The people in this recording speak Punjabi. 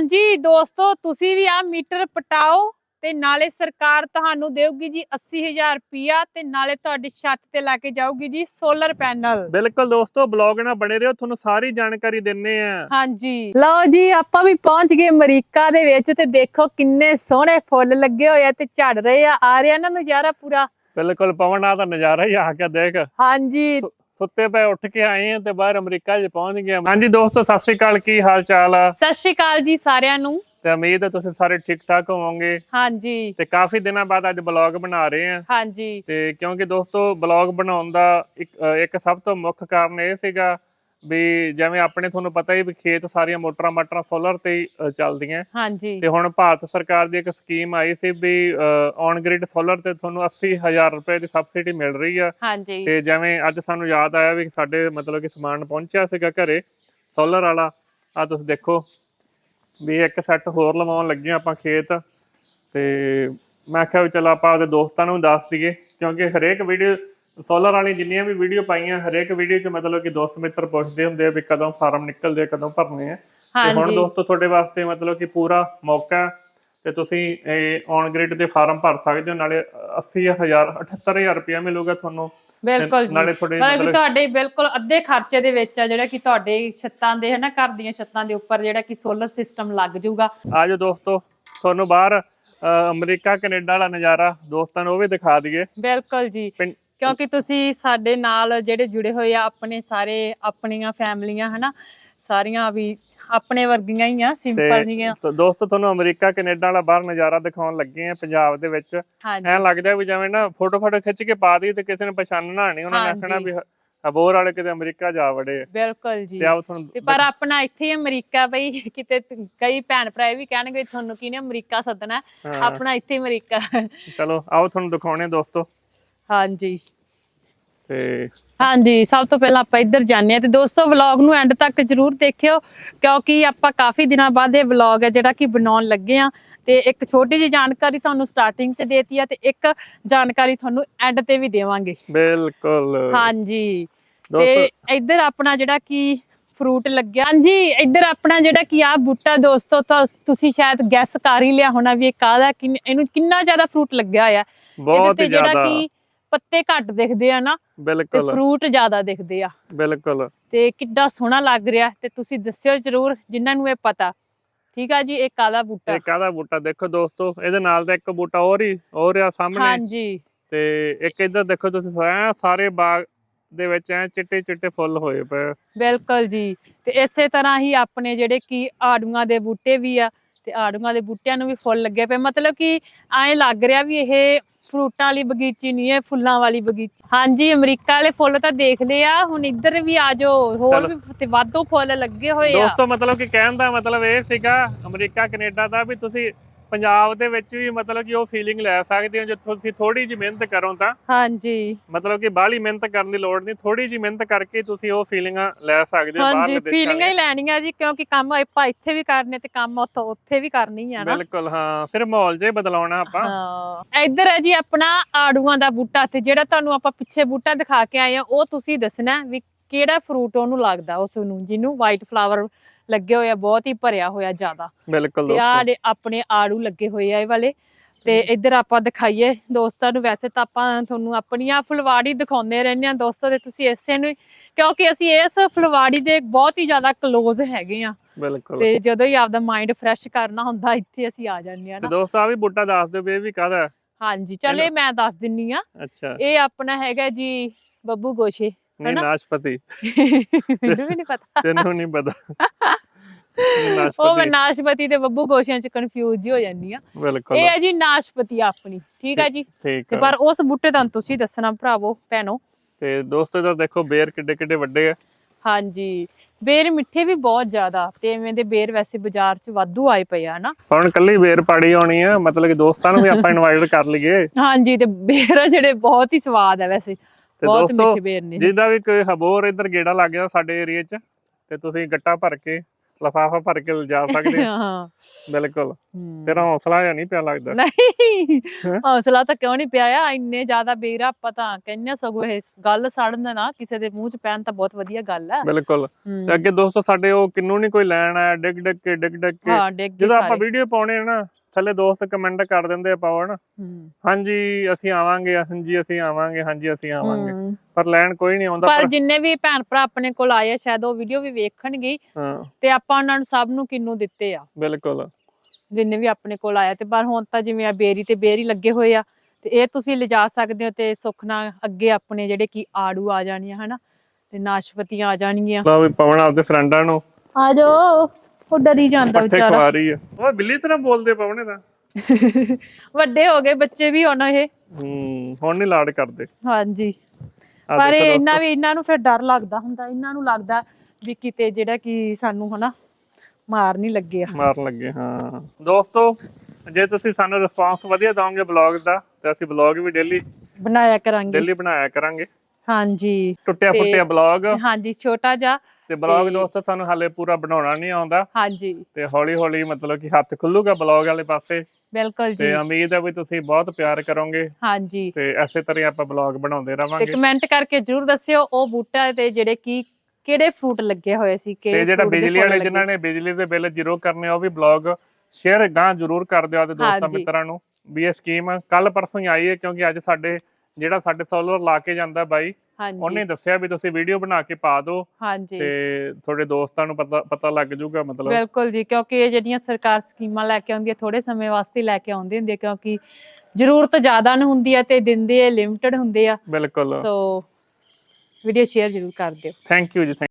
ਹਾਂਜੀ ਦੋਸਤੋ ਤੁਸੀਂ ਵੀ ਆ ਮੀਟਰ ਪਟਾਓ ਤੇ ਨਾਲੇ ਸਰਕਾਰ ਤੁਹਾਨੂੰ ਦੇਊਗੀ ਜੀ 80000 ਰੁਪਿਆ ਤੇ ਨਾਲੇ ਤੁਹਾਡੀ ਛੱਤ ਤੇ ਲਾ ਕੇ ਜਾਊਗੀ ਜੀ ਸੋਲਰ ਪੈਨਲ ਬਿਲਕੁਲ ਦੋਸਤੋ ਬਲੌਗ ਨਾਲ ਬਣੇ ਰਹੋ ਤੁਹਾਨੂੰ ਸਾਰੀ ਜਾਣਕਾਰੀ ਦਿੰਨੇ ਆ। ਹਾਂਜੀ। ਲਓ ਜੀ ਆਪਾਂ ਵੀ ਪਹੁੰਚ ਗਏ ਅਮਰੀਕਾ ਦੇ ਵਿੱਚ ਤੇ ਦੇਖੋ ਕਿੰਨੇ ਸੋਹਣੇ ਫੁੱਲ ਲੱਗੇ ਹੋਏ ਆ ਤੇ ਝੜ ਰਹੇ ਆ ਆ ਰਿਹਾ ਨਾ ਨਜ਼ਾਰਾ ਪੂਰਾ। ਬਿਲਕੁਲ ਪਵਨ ਆ ਤਾਂ ਨਜ਼ਾਰਾ ਹੀ ਆ ਕੇ ਦੇਖ। ਹਾਂਜੀ। ਸੁੱਤੇ ਪਏ ਉੱਠ ਕੇ ਆਏ ਆ ਤੇ ਬਾਹਰ ਅਮਰੀਕਾ 'ਚ ਪਹੁੰਚ ਗਏ ਆ। ਹਾਂਜੀ ਦੋਸਤੋ ਸਤਿ ਸ੍ਰੀ ਅਕਾਲ ਕੀ ਹਾਲ ਚਾਲ ਆ? ਸਤਿ ਸ਼੍ਰੀ ਅਕਾਲ ਜੀ ਸਾਰਿਆਂ ਨੂੰ। ਤੇ ਉਮੀਦ ਹੈ ਤੁਸੀਂ ਸਾਰੇ ਠੀਕ ਠਾਕ ਹੋਵੋਗੇ। ਹਾਂਜੀ। ਤੇ ਕਾਫੀ ਦਿਨਾਂ ਬਾਅਦ ਅੱਜ ਬਲੌਗ ਬਣਾ ਰਹੇ ਆ। ਹਾਂਜੀ। ਤੇ ਕਿਉਂਕਿ ਦੋਸਤੋ ਬਲੌਗ ਬਣਾਉਣ ਦਾ ਇੱਕ ਇੱਕ ਸਭ ਤੋਂ ਮੁੱਖ ਕਾਰਨ ਇਹ ਸੀਗਾ ਵੀ ਜਿਵੇਂ ਆਪਣੇ ਤੁਹਾਨੂੰ ਪਤਾ ਹੀ ਵੀ ਖੇਤ ਸਾਰੀਆਂ ਮੋਟਰਾਂ ਮਾਟਰਾਂ ਸੋਲਰ ਤੇ ਹੀ ਅ, ਚੱਲਦੀਆਂ। ਹਾਂਜੀ। ਤੇ ਹੁਣ ਭਾਰਤ ਸਰਕਾਰ ਦੀ ਇੱਕ ਸਕੀਮ ਆਈ ਸੀ ਵੀ ਔਨ ਗ੍ਰਿਡ ਸੋਲਰ ਤੇ ਤੁਹਾਨੂੰ 80000 ਰੁਪਏ ਦੀ ਸਬਸਿਡੀ ਮਿਲ ਰਹੀ ਆ। ਹਾਂਜੀ। ਤੇ ਜਿਵੇਂ ਅੱਜ ਸਾਨੂੰ ਯਾਦ ਆਇਆ ਵੀ ਸਾਡੇ ਮਤਲਬ ਕਿ ਸਮਾਨ ਪਹੁੰਚਿਆ ਸੀਗਾ ਘਰੇ ਸੋਲਰ ਵਾਲਾ। ਆ ਤੁਸੀਂ ਦੇਖੋ ਵੀ ਇੱਕ ਸੈੱਟ ਹੋਰ ਲਵਾਉਣ ਲੱਗੇ ਹਾਂ ਆਪਾਂ ਖੇਤ। ਤੇ ਮੈਂ ਕਿਹਾ ਵੀ ਚਲੋ ਆਪਾਂ ਆਪਦੇ ਦੋਸਤਾਂ ਨੂੰ ਦੱਸ ਦਈਏ ਕਿਉਂਕਿ ਹਰੇਕ ਵੀਡੀਓ ਸੋਲਰ ਵਾਲੀ ਜਿੰਨੀਆਂ ਵੀ ਵੀਡੀਓ ਪਾਈਆਂ ਹਰੇਕ ਵੀਡੀਓ 'ਚ ਮਤਲਬ ਕਿ ਦੋਸਤ ਮਿੱਤਰ ਪੁੱਛਦੇ ਹੁੰਦੇ ਆ ਵੀ ਕਦੋਂ ਫਾਰਮ ਨਿਕਲਦੇ ਆ ਕਦੋਂ ਭਰਨੇ ਆ। ਤੇ ਹੁਣ ਦੋਸਤੋ ਤੁਹਾਡੇ ਵਾਸਤੇ ਮਤਲਬ ਕਿ ਪੂਰਾ ਮੌਕਾ ਤੇ ਤੁਸੀਂ ਇਹ ਔਨ ਗ੍ਰਿਡ ਦੇ ਫਾਰਮ ਭਰ ਸਕਦੇ ਹੋ ਨਾਲੇ 80000 78000 ਰੁਪਇਆ ਮਿਲੂਗਾ ਤੁਹਾਨੂੰ। ਤੇ ਬਿਲਕੁਲ ਜੀ। ਨਾਲੇ ਤੁਹਾਡੇ ਮਤਲਬ ਤੁਹਾਡੇ ਬਿਲਕੁਲ ਅੱਧੇ ਖਰਚੇ ਦੇ ਵਿੱਚ ਆ ਜਿਹੜਾ ਕਿ ਤੁਹਾਡੇ ਛੱਤਾਂ ਦੇ ਹਨਾ ਘਰ ਦੀਆਂ ਛੱਤਾਂ ਦੇ ਉੱਪਰ ਜਿਹੜਾ ਕਿ ਸੋਲਰ ਸਿਸਟਮ ਲੱਗ ਜਾਊਗਾ। ਆਜੋ ਦੋਸਤੋ ਤੁਹਾਨੂੰ ਬਾਹਰ ਅਮਰੀਕਾ ਕੈਨੇਡਾ ਵਾਲਾ ਨਜ਼ਾਰਾ ਦੋਸਤਾਂ ਨੂੰ ਉਹ ਵੀ ਦਿਖਾ ਦਈਏ। ਬਿਲਕੁਲ ਜੀ। ਕਿਉਂਕਿ ਤੁਸੀਂ ਸਾਡੇ ਨਾਲ ਜਿਹੜੇ ਜੁੜੇ ਹੋਏ ਆ ਆਪਣੇ ਸਾਰੇ ਆਪਣੀਆਂ ਫੈਮਲੀਆਂ ਹਨਾ? ਸਾਰੀਆਂ ਵੀ ਆਪਣੇ ਵਰਗੀਆਂ ਹੀ ਆ ਸਿੰਪਲ ਜੀਆਂ ਤੇ ਦੋਸਤੋ ਤੁਹਾਨੂੰ ਅਮਰੀਕਾ ਕੈਨੇਡਾ ਵਾਲਾ ਬਾਹਰ ਨਜ਼ਾਰਾ ਦਿਖਾਉਣ ਲੱਗੇ ਆ ਪੰਜਾਬ ਦੇ ਵਿੱਚ। ਐਂ ਲੱਗਦਾ ਵੀ ਜਿਵੇਂ ਨਾ ਫੋਟੋ ਫੋਟੋ ਖਿੱਚ ਕੇ ਪਾ ਦੀ ਤੇ ਕਿਸੇ ਨੇ ਪਛਾਣਨਾ ਨਹੀਂ ਉਹਨਾਂ ਨੇ। ਆਖਣਾ ਵੀ ਅਬੋਰ ਵਾਲੇ ਕਿਤੇ ਅਮਰੀਕਾ ਜਾ ਵੜੇ। ਬਿਲਕੁਲ ਜੀ। ਤੇ ਆਓ ਤੁਹਾਨੂੰ ਤੇ ਪਰ ਆਪਣਾ ਇੱਥੇ ਹੀ ਅਮਰੀਕਾ ਬਈ ਕਿਤੇ ਕਈ ਭੈਣ ਭਰਾ ਵੀ ਕਹਿਣਗੇ ਤੁਹਾਨੂੰ ਕਿਹਨੇ ਅਮਰੀਕਾ ਸੱਦਣਾ? ਆਪਣਾ ਇੱਥੇ ਅਮਰੀਕਾ। ਚਲੋ ਆਓ ਤੁਹਾਨੂੰ ਦਿਖਾਉਣੇ ਦੋਸਤੋ। ਹਾਂਜੀ। ਤੇ ਹਾਂਜੀ ਸਭ ਤੋਂ ਪਹਿਲਾਂ ਆਪਾਂ ਇੱਧਰ ਜਾਂਦੇ ਆ ਤੇ ਦੋਸਤੋ ਵਲੌਗ ਨੂੰ ਐਂਡ ਤੱਕ ਜਰੂਰ ਦੇਖਿਓ ਕਿਉਂਕਿ ਆਪਾਂ ਕਾਫੀ ਦਿਨਾਂ ਬਾਅਦ ਇਹ ਵਲੌਗ ਹੈ ਜਿਹੜਾ ਕਿ ਬਣਾਉਣ ਲੱਗੇ ਆ ਤੇ ਇੱਕ ਛੋਟੀ ਜਿਹੀ ਜਾਣਕਾਰੀ ਤੁਹਾਨੂੰ ਸਟਾਰਟਿੰਗ 'ਚ ਦੇਤੀ ਆ ਤੇ ਇੱਕ ਜਾਣਕਾਰੀ ਤੁਹਾਨੂੰ ਐਂਡ ਤੇ ਵੀ ਦੇਵਾਂਗੇ। ਬਿਲਕੁਲ। ਹਾਂਜੀ। ਤੇ ਇੱਧਰ ਆਪਣਾ ਜਿਹੜਾ ਕੀ ਫਰੂਟ ਲੱਗਿਆ। ਹਾਂਜੀ ਇੱਧਰ ਆਪਣਾ ਜਿਹੜਾ ਕੀ ਆ ਬੂਟਾ ਦੋਸਤੋ ਤਾਂ ਤੁਸੀਂ ਸ਼ਾਇਦ ਗੈਸ ਕਰ ਹੀ ਲਿਆ ਹੋਣਾ ਵੀ ਇਹ ਕਾਹਦਾ ਇਹਨੂੰ ਕਿੰਨਾ ਜ਼ਿਆਦਾ ਫਰੂਟ ਲੱਗਿਆ ਹੋਇਆ। ਇਹਦੇ ਤੇ ਜਿਹੜਾ ਕੀ ਪੱਤੇ ਘੱਟ ਦਿਖਦੇ ਆ ਨਾ ਤੇ ਬਿਲਕੁਲ। ਫਰੂਟ ਜ਼ਿਆਦਾ ਦਿਖਦੇ ਆ। ਬਿਲਕੁਲ। ਤੇ ਕਿੱਡਾ ਸੋਹਣਾ ਲੱਗ ਰਿਹਾ ਤੇ ਤੁਸੀਂ ਦੱਸਿਓ ਜਰੂਰ ਜਿਨ੍ਹਾਂ ਨੂੰ ਇਹ ਪਤਾ। ਠੀਕ ਆ ਜੀ ਇਹ ਕਾਲਾ ਬੂਟਾ। ਇਹ ਕਾਹਦਾ ਬੂਟਾ ਦੇਖੋ ਦੋਸਤੋ ਇਹਦੇ ਨਾਲ ਤਾਂ ਇੱਕ ਬੂਟਾ ਹੋਰ ਹੀ ਹੋਰ ਆ ਸਾਹਮਣੇ। ਹਾਂਜੀ। ਤੇ ਇੱਕ ਇੱਧਰ ਦੇਖੋ ਤੁਸੀਂ ਐਂ ਸਾਰੇ ਬਾਗ ਦੇ ਵਿੱਚ ਐ ਚਿੱਟੇ ਚਿੱਟੇ ਫੁੱਲ ਹੋਏ ਪਏ। ਬਿਲਕੁਲ ਜੀ। ਤੇ ਇਸੇ ਤਰ੍ਹਾਂ ਹੀ ਆਪਣੇ ਜਿਹੜੇ ਕੀ ਆੜੂਆਂ ਦੇ ਬੂਟੇ ਵੀ ਆ ਤੇ ਆੜੂਆਂ ਦੇ ਬੂਟਿਆਂ ਨੂੰ ਵੀ ਫੁੱਲ ਲੱਗੇ ਪਏ। ਮਤਲਬ ਕਿ ਐਂ ਲੱਗ ਰਿਹਾ ਵੀ ਇਹ ਫਰੂਟਾਂ ਵਾਲੀ ਬਗੀਚੀ ਨਹੀਂ ਹੈ ਫੁੱਲਾਂ ਵਾਲੀ ਬਗੀਚੀ ਹਾਂਜੀ ਅਮਰੀਕਾ ਵਾਲੇ ਫੁੱਲ ਤਾਂ ਦੇਖ ਲਏ ਆ ਹੁਣ ਇੱਧਰ ਵੀ ਆ ਜਾਓ ਹੋਰ। ਵੀ ਤੇ ਵਾਧੂ ਫੁੱਲ ਲੱਗੇ ਹੋਏ ਆ ਦੋਸਤੋ ਮਤਲਬ ਕਿ ਕਹਿਣ ਦਾ ਮਤਲਬ ਇਹ ਸੀਗਾ ਅਮਰੀਕਾ ਕੈਨੇਡਾ ਦਾ ਵੀ ਤੁਸੀਂ ਪੰਜਾਬ ਦੇ ਵਿੱਚ ਵੀ ਮਤਲਬ ਕਿ ਉਹ ਫੀਲਿੰਗ ਲੈ ਸਕਦੇ ਹੋ ਜੇ ਤੁਸੀਂ ਥੋੜੀ ਜਿਹੀ ਮਿਹਨਤ ਕਰੋ ਤਾਂ। ਹਾਂਜੀ। ਮਤਲਬ ਕਿ ਬਾਹਲੀ ਮਿਹਨਤ ਕਰਨ ਦੀ ਲੋੜ ਨਹੀਂ ਥੋੜੀ ਜਿਹੀ ਮਿਹਨਤ ਕਰਕੇ ਤੁਸੀਂ ਉਹ ਫੀਲਿੰਗਾਂ ਲੈ ਸਕਦੇ ਹੋ ਹਾਂਜੀ ਬਾਹਰਲੇ ਦੇਸ਼ਾਂ ਫੀਲਿੰਗਾਂ ਹੀ। ਲੈਣੀਆਂ ਜੀ ਕਿਉਂਕਿ ਕੰਮ ਆਪਾਂ ਇੱਥੇ ਵੀ ਕਰਨੇ ਤੇ ਕੰਮ ਉੱਥੋਂ ਉੱਥੇ ਵੀ ਕਰਨੀ ਆ ਨਾ। ਬਿਲਕੁਲ ਹਾਂ ਸਿਰਫ ਮਾਹੌਲ ਜੇ ਬਦਲਾਉਣਾ ਆਪਾਂ। ਹਾਂ। ਇੱਧਰ ਹੈ ਜੀ ਆਪਣਾ ਆੜੂਆਂ ਦਾ ਬੂਟਾ ਤੇ ਜਿਹੜਾ ਤੁਹਾਨੂੰ ਆਪਾਂ ਪਿੱਛੇ ਬੂਟਾ ਦਿਖਾ ਕੇ ਆਏ ਆ ਉਹ ਤੁਸੀਂ ਦੱਸਣਾ ਵੀ ਕਿਹੜਾ ਫਰੂਟ ਉਹਨੂੰ ਲੱਗਦਾ ਉਸ ਨੂੰ ਜਿਹਨੂੰ ਵਾਈਟ ਫਲਾਵਰ ਲੱਗੇ ਹੋਏ ਆ ਬਹੁਤ ਹੀ ਭਰਿਆ ਹੋਇਆ ਜ਼ਿਆਦਾ। ਬਿਲਕੁਲ ਤੇ ਆ ਆਪਣੇ ਆੜੂ ਲੱਗੇ ਹੋਏ ਆ ਇਹ ਵਾਲੇ ਤੇ ਇੱਧਰ ਆਪਾਂ ਦਿਖਾਈਏ ਦੋਸਤਾਂ ਨੂੰ। ਵੈਸੇ ਤਾਂ ਆਪਾਂ ਤੁਹਾਨੂੰ ਆਪਣੀਆਂ ਫੁਲਵਾੜੀ ਦਿਖਾਉਂਦੇ ਰਹਿੰਦੇ ਆ ਦੋਸਤੋ ਤੇ ਤੁਸੀਂ ਇਸੇ ਨੂੰ ਕਿਉਂਕਿ ਅਸੀਂ ਇਸ ਫੁਲਵਾੜੀ ਦੇ ਬਹੁਤ ਹੀ ਜ਼ਿਆਦਾ ਕਲੋਜ਼ ਹੈਗੇ ਆ ਬਿਲਕੁਲ। ਤੇ ਜਦੋਂ ਹੀ ਆਪਦਾ ਮਾਈਂਡ ਫਰੈਸ਼ ਕਰਨਾ ਹੁੰਦਾ ਇੱਥੇ ਅਸੀਂ ਆ ਜਾਂਦੇ ਆ ਤੇ ਨਾ ਦੋਸਤੋ ਆ ਵੀ ਬੂਟਾ ਦੱਸ ਦਿਓ ਵੀ ਇਹ ਵੀ ਕਾਹਦਾ? ਹਾਂਜੀ ਚਲੇ ਮੈਂ ਦੱਸ ਦਿੰਨੀ ਆ ਅੱਛਾ। ਇਹ ਆਪਣਾ ਹੈਗਾ ਜੀ ਬੱਬੂ ਗੋਸ਼ੇ ਨਹੀਂ? ਨਾਸ਼ਪਤੀ। ਮੈਨੂੰ ਵੀ ਨਹੀਂ ਪਤਾ। ਤੈਨੂੰ ਨਹੀਂ ਪਤਾ। ਉਹ ਮੈਂ ਨਾਸ਼ਪਤੀ ਤੇ ਬੱਬੂ ਗੋਸ਼ਿਆਂ ਚ ਕਨਫਿਊਜ਼ ਹੀ ਹੋ ਜਾਂਦੀ ਆ ਬਿਲਕੁਲ। ਇਹ ਹੈ ਜੀ ਨਾਸ਼ਪਤੀ ਆਪਣੀ ਠੀਕ ਹੈ ਜੀ? ਤੇ ਪਰ ਉਸ ਬੂਟੇ ਦਾ ਤੁਸੀਂ ਦੱਸਣਾ ਭਰਾਵੋ ਭੈਣੋ। ਤੇ ਦੋਸਤੋ ਇਧਰ ਦੇਖੋ ਬੇਰ ਕਿੱਡੇ ਕਿੱਡੇ ਵੱਡੇ ਆ। ਹਾਂਜੀ। ਬੇਰ ਮਿੱਠੇ ਵੀ ਬਹੁਤ ਜ਼ਿਆਦਾ ਤੇ ਐਵੇਂ ਦੇ ਬੇਰ ਵੈਸੇ ਬਾਜ਼ਾਰ 'ਚ ਵਾਧੂ ਆਏ ਪਏ ਆ ਨਾ ਹੁਣ ਕੱਲੀ ਬੇਰ ਪਾੜੀ ਆਉਣੀ ਆ ਮਤਲਬ ਕਿ ਦੋਸਤਾਂ ਨੂੰ ਵੀ ਆਪਾਂ ਇਨਵਾਈਟ ਕਰ ਲਈਏ। ਹਾਂਜੀ ਤੇ ਬੇਰ ਆ ਜਿਹੜੇ ਬਹੁਤ ਹੀ ਸਵਾਦ ਆ ਵੈਸੇ। ਤੇ ਬਹੁਤ ਮਿੱਠੇ ਬੇਰ ਨੇ। ਜਿਹਦਾ ਵੀ ਕੋਈ ਹਬੋਰ ਇਧਰ ਗੇੜਾ ਲੱਗ ਗਿਆ ਸਾਡੇ ਏਰੀਆ 'ਚ ਤੇ ਤੁਸੀਂ ਗੱਟਾ ਭਰ ਕੇ ਲਫਾਫਾ ਭਰ ਕੇ ਲਿਜਾ ਸਕਦੇ ਹਾਂ ਹਾਂ। ਬਿਲਕੁਲ। ਹਮ। ਤੇਰਾ ਹੌਸਲਾ ਜਾਂ ਨਹੀਂ ਪਿਆ ਲੱਗਦਾ। ਨਹੀਂ। ਹੈਂ? ਹੌਸਲਾ ਤਾਂ ਕਿਉਂ ਨਹੀਂ ਪਿਆ ਆ ਇੰਨੇ ਜ਼ਿਆਦਾ ਬੇਰਾ ਪਤਾ ਕਹਿੰਨੇ ਸਗੋਂ ਇਹ ਗੱਲ ਸੜਨ ਨਾ ਕਿਸੇ ਦੇ ਮੂੰਹ ਚ ਪੈਣ ਤਾਂ ਬਹੁਤ ਵਧੀਆ ਗੱਲ ਹੈ ਬਿਲਕੁਲ। ਹਮ। ਤੇ ਅੱਗੇ ਦੋਸਤੋ ਸਾਡੇ ਉਹ ਕਿੰਨੂ ਨਹੀਂ ਕੋਈ ਲੈਣ ਆਇਆ ਡਿੱਗ ਡਿੱਗ ਕੇ ਡਿੱਗ ਡਿੱਗ ਕੇ। ਹਾਂ ਡਿੱਗ ਗਏ ਜਦੋਂ ਆਪਾਂ ਸਾਰੇ। ਵੀਡੀਓ ਪਾਉਣੇ ਆ ਨਾ ਥੱਲੇ ਦੋਸਤ ਕਮੈਂਟ ਕਰ ਦਿੰਦੇ ਆ ਪਾਵਨ। ਹਾਂਜੀ ਅਸੀਂ ਆਵਾਂਗੇ ਹਾਂਜੀ ਅਸੀਂ ਆਵਾਂਗੇ ਹਾਂਜੀ ਅਸੀਂ ਆਵਾਂਗੇ। ਪਰ ਲੈਣ ਕੋਈ ਨਹੀਂ ਆਉਂਦਾ ਪਰ ਜਿੰਨੇ ਵੀ ਭੈਣ ਭਰਾ ਆਪਣੇ ਕੋਲ ਆਏ ਆ ਸ਼ਾਇਦ ਉਹ ਵੀਡੀਓ ਵੀ ਵੇਖਣਗੇ। ਤੇ ਆਪਾਂ ਉਹਨਾਂ ਨੂੰ ਸਭ ਨੂੰ ਕਿੰਨੂ ਦਿੱਤੇ ਆ। ਬਿਲਕੁਲ। ਜਿੰਨੇ ਵੀ ਆਪਣੇ ਕੋਲ ਆਇਆ ਤੇ ਪਰ ਹੁਣ ਤਾਂ ਜਿਵੇਂ ਆ ਬੇਰੀ ਤੇ ਬੇਰੀ ਲੱਗੇ ਹੋਏ ਆ ਤੇ ਇਹ ਤੁਸੀਂ ਲਿਜਾ ਸਕਦੇ ਹੋ ਤੇ ਸੁੱਖ ਨਾਲ ਅੱਗੇ ਆਪਣੇ ਜਿਹੜੇ ਕੀ ਆੜੂ ਆ ਜਾਣੀਆਂ ਹਨਾ। ਤੇ ਨਾਸ਼ਪਤੀਆਂ ਆ ਜਾਣਗੀਆਂ। ਲਓ ਵੀ ਪਵਨ ਆਪਦੇ ਫਰੈਂਡਾਂ ਨੂੰ। ਆ ਜਾਓ। ਉਹ ਡਰੀ ਜਾਂਦਾ ਪੱਠੇ ਵਿਚਾਰਾ। ਖਵਾ ਰਹੀ ਆ ਉਹ ਬਿੱਲੀ ਤਰ੍ਹਾਂ ਬੋਲਦੇ ਪਵਨੇ ਤਾਂ। ਵੱਡੇ ਹੋ ਗਏ ਬੱਚੇ ਵੀ ਹੁਣ ਇਹ। ਹੂੰ ਹੁਣ ਨਹੀਂ ਲਾਡ ਕਰਦੇ। ਹਾਂਜੀ। ਪਰ ਦੇਖੋ ਇਹਨਾਂ ਵੀ ਇਹਨਾਂ ਨੂੰ ਫਿਰ ਡਰ ਲੱਗਦਾ ਹੁੰਦਾ। ਇਹਨਾਂ ਨੂੰ ਲੱਗਦਾ ਵੀ ਕਿਤੇ ਜਿਹੜਾ ਕਿ ਸਾਨੂੰ ਹਨਾ ਮਾਰ ਨਹੀਂ ਲੱਗਿਆ ਮਾਰਨ ਲੱਗੇ ਹਾਂ। ਦੋਸਤੋ ਜੇ ਤੁਸੀਂ ਸਾਨੂੰ ਰਿਸਪਾਂਸ ਵਧੀਆ ਦਿਓਗੇ ਬਲੌਗ ਦਾ ਤੇ ਅਸੀਂ ਬਲੌਗ ਵੀ ਡੇਲੀ ਬਣਾਇਆ ਕਰਾਂਗੇ। ਡੇਲੀ ਬਣਾਇਆ ਕਰਾਂਗੇ। ਹਾਂਜੀ। ਟੁੱਟਿਆ ਤੇ- ਫੁੱਟਿਆ ਬਲੌਗ। ਹਾਂਜੀ ਛੋਟਾ ਜਿਹਾ। ਤੇ ਬਲੌਗ ਤੇ- ਦੋਸਤੋ ਸਾਨੂੰ ਹਾਲੇ ਪੂਰਾ ਬਣਾਉਣਾ ਨਹੀਂ ਆਉਂਦਾ। ਹਾਂਜੀ। ਤੇ ਹੌਲੀ ਹੌਲੀ ਮਤਲਬ ਕਿ ਹੱਥ ਖੁੱਲੂਗਾ ਬਲੌਗ ਵਾਲੇ ਪਾਸੇ। ਬਿਲਕੁਲ ਜੀ। ਤੇ ਉਮੀਦ ਹੈ ਵੀ ਤੁਸੀਂ ਬਹੁਤ ਪਿਆਰ ਕਰੋਗੇ। ਹਾਂਜੀ। ਤੇ ਐਸੇ ਤਰ੍ਹਾਂ ਹੀ ਆਪਾਂ ਬਲੌਗ ਬਣਾਉਂਦੇ ਤੇ ਰਵਾਂਗੇ ਕਮੈਂਟ ਕਰਕੇ ਜਰੂਰ ਦੱਸਿਓ ਉਹ ਬੂਟਾ ਤੇ ਜਿਹੜੇ ਕੀ ਕਿਹੜੇ ਫਰੂਟ ਲੱਗੇ ਹੋਏ ਸੀ ਤੇ ਕਿਹੜੇ ਜਿਹੜਾ ਬਿਜਲੀ ਵਾਲੇ ਜਿਨ੍ਹਾਂ ਨੇ ਬਿਜਲੀ ਦੇ ਬਿੱਲ ਜ਼ੀਰੋ ਕਰਨੇ ਆ, ਉਹ ਵੀ ਬਲੌਗ ਸ਼ੇਅਰ ਗਾਂ ਜ਼ਰੂਰ ਕਰ ਦਿਓ ਆਦੇ ਦੋਸਤਾਂ ਹਾਂਜੀ। ਮਿੱਤਰਾਂ ਨੂੰ। ਵੀ ਇਹ ਸਕੀਮ ਕੱਲ ਪਰਸੋਂ ਹੀ ਆਈ ਹੈ ਕਿਉਂਕਿ ਅੱਜ ਸਾਡੇ ਜਿਹੜਾ ਸਾਡੇ ਸੋਲਰ ਲਾ ਕੇ ਜਾਂਦਾ ਬਾਈ ਉਹਨੇ ਦੱਸਿਆ ਵੀ ਤੁਸੀਂ ਵੀਡੀਓ ਬਣਾ ਕੇ ਪਾ ਦਿਓ ਹਾਂਜੀ। ਤੇ ਤੁਹਾਡੇ ਦੋਸਤਾਂ ਨੂੰ ਪਤਾ ਪਤਾ ਲੱਗ ਜਾਊਗਾ ਮਤਲਬ। ਬਿਲਕੁਲ ਜੀ ਕਿਉਂਕਿ ਇਹ ਜਿਹੜੀਆਂ ਸਰਕਾਰ ਸਕੀਮਾਂ ਲੈ ਕੇ ਆਉਂਦੀ ਹੈ ਥੋੜੇ ਸਮੇਂ ਵਾਸਤੇ ਲੈ ਕੇ ਆਉਂਦੀ ਹੁੰਦੀ ਹੈ ਕਿਉਂਕਿ ਜ਼ਰੂਰਤ ਜ਼ਿਆਦਾ ਨੂੰ ਹੁੰਦੀ ਹੈ ਤੇ ਦਿੰਦੇ ਲਿਮਟਿਡ ਹੁੰਦੇ ਆ। ਬਿਲਕੁਲ। ਸੋ ਵੀਡੀਓ ਸ਼ੇਅਰ ਜ਼ਰੂਰ ਕਰ ਦਿਓ। ਥੈਂਕ ਯੂ ਜੀ